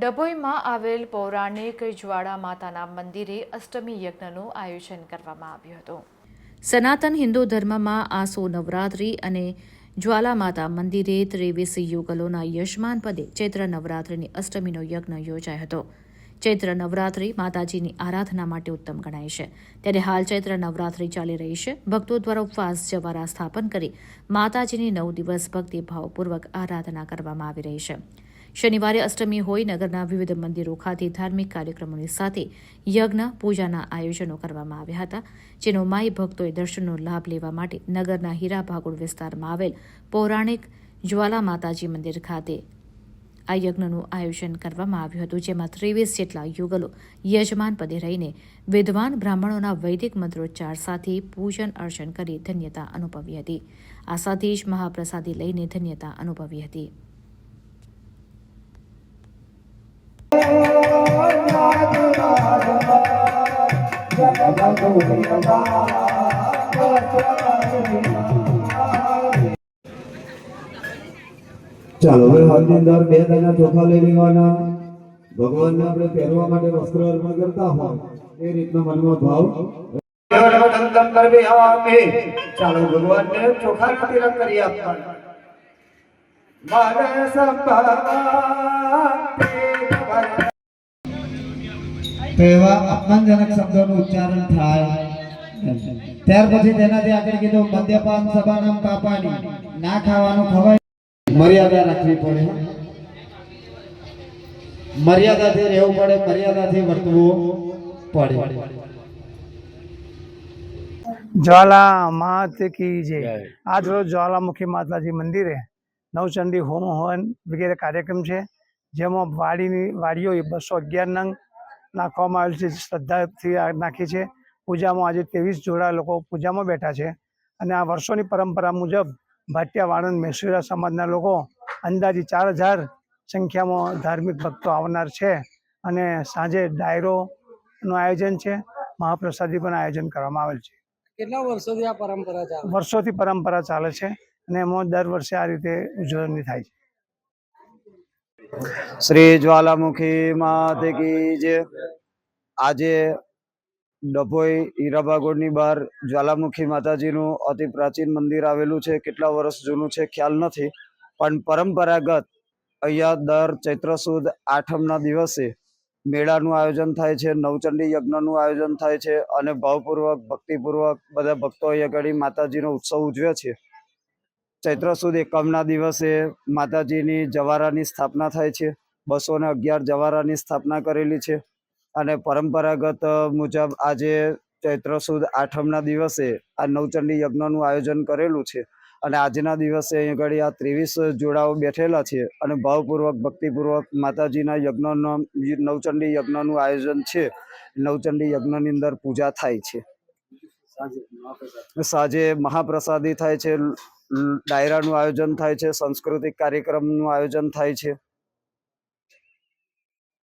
ડભોઈમાં આવેલ પૌરાણિક જ્વાળા માતાના મંદિરે અષ્ટમી યજ્ઞનું આયોજન કરવામાં આવ્યું હતું. સનાતન હિન્દુ ધર્મમાં આસો નવરાત્રિ અને જ્વાલા માતા મંદિરે ત્રેવીસ યુગલોના યજમાન પદે ચૈત્ર નવરાત્રિની અષ્ટમીનો યજ્ઞ યોજાયો હતો. ચૈત્ર નવરાત્રિ માતાજીની આરાધના માટે ઉત્તમ ગણાય છે. ત્યારે હાલ ચૈત્ર નવરાત્રિ ચાલી રહી છે. ભક્તો દ્વારા ઉપવાસ જવારા સ્થાપન કરી માતાજીની નવ દિવસ ભક્તિભાવપૂર્વક આરાધના કરવામાં આવી રહી છે. શનિવારે અષ્ટમી હોઈ નગરના વિવિધ મંદિરો ખાતે ધાર્મિક કાર્યક્રમોની સાથે યજ્ઞ, પૂજાના આયોજનો કરવામાં આવ્યા હતા, જેનો માઈ ભક્તોએ દર્શનનો લાભ લેવા માટે નગરના હીરા ભાગોળ વિસ્તારમાં આવેલ પૌરાણિક જ્વાલા માતાજી મંદિર ખાતે આ યજ્ઞનું આયોજન કરવામાં આવ્યું હતું, જેમાં ત્રેવીસ જેટલા યુગલો યજમાન પદે રહીને વિદ્વાન બ્રાહ્મણોના વૈદિક મંત્રોચ્ચાર સાથે પૂજન અર્ચન કરી ધન્યતા અનુભવી હતી. આ સાથે જ મહાપ્રસાદી લઈને ધન્યતા અનુભવી હતી. ચાલો, હવે હાથની અંદર બે દાના ચોખા લઈ લેવાના. ભગવાનને આપણે પહેરવા માટે વસ્ત્ર અર્પણ કરતા હોય, એ રીતનો મનમાં ભાવ. ચાલો, ભગવાનને ચોખા તિલક કરી આપવાના. માનસ તો એવા અપમાનજનક શબ્દોનું ઉચ્ચારણ થાય. ત્યાર પછી તેનાથી આગળ કીધું મદ્યપાન સભાનામ પાપાની. ના ખાવાનું ખવાય. મર્યાદા રાખવી પડે. મર્યાદાથી રહેવું પડે મર્યાદાથી વર્તવું પડે. જ્વાલા માત કી જય. આજ રોજ જ્વાલામુખી માતાજી મંદિરે નવચંડી હોમ હવન વગેરે કાર્યક્રમ છે જેમાં વાડીની વાડીઓ બસો અગિયાર નંગ નાખવામાં આવેલ છે શ્રદ્ધાથી નાખી છે. પૂજામાં આજે ત્રેવીસ જોડા લોકો પૂજામાં બેઠા છે અને આ વર્ષોની પરંપરા મુજબ ભાટિયા વાણંદ મેસુરા સમાજના લોકો અંદાજે ચાર હજાર સંખ્યામાં ધાર્મિક ભક્તો આવનાર છે અને સાંજે ડાયરોનું આયોજન છે મહાપ્રસાદી પણ આયોજન કરવામાં આવેલ છે. કેટલા વર્ષોથી આ પરંપરા ચાલે? વર્ષોથી પરંપરા ચાલે છે અને એમાં દર વર્ષે આ રીતે ઉજવણી થાય છે. શ્રી જ્વાલામુખી માતે કી જે આજે ડભોઈ હીરાબાગોળની બહાર જ્વાલામુખી માતાજીનું અતિ પ્રાચીન મંદિર આવેલું છે. કેટલા વર્ષ જૂનું છે ખ્યાલ નથી, પણ પરંપરાગત અહીંયા દર ચૈત્ર સુદ આઠમના દિવસે મેળાનું આયોજન થાય છે, નવચંડી યજ્ઞનું આયોજન થાય છે અને ભાવપૂર્વક, ભક્તિપૂર્વક બધા ભક્તો અહીંયા માતાજીનો ઉત્સવ ઉજવે છે. ચૈત્ર સુદ એકમના દિવસે માતાજીની જવારાની સ્થાપના થાય છે. બસો ને અગિયાર જવારાની સ્થાપના કરેલી છે અને પરંપરાગત મુજબ આજે ચૈત્ર સુદ આઠમના દિવસે આ નવચંડી યજ્ઞનું આયોજન કરેલું છે. અને આજના દિવસે અહીં આગળ આ ત્રેવીસ જોડાઓ બેઠેલા છે અને ભાવપૂર્વક ભક્તિપૂર્વક માતાજીના યજ્ઞનો નવચંડી યજ્ઞનું આયોજન છે. નવચંડી યજ્ઞની અંદર પૂજા થાય છે. સાંજે મહાપ્રસાદી થાય છે. ડાયરાનું આયોજન થાય છે સાંસ્કૃતિક કાર્યક્રમનું આયોજન થાય છે.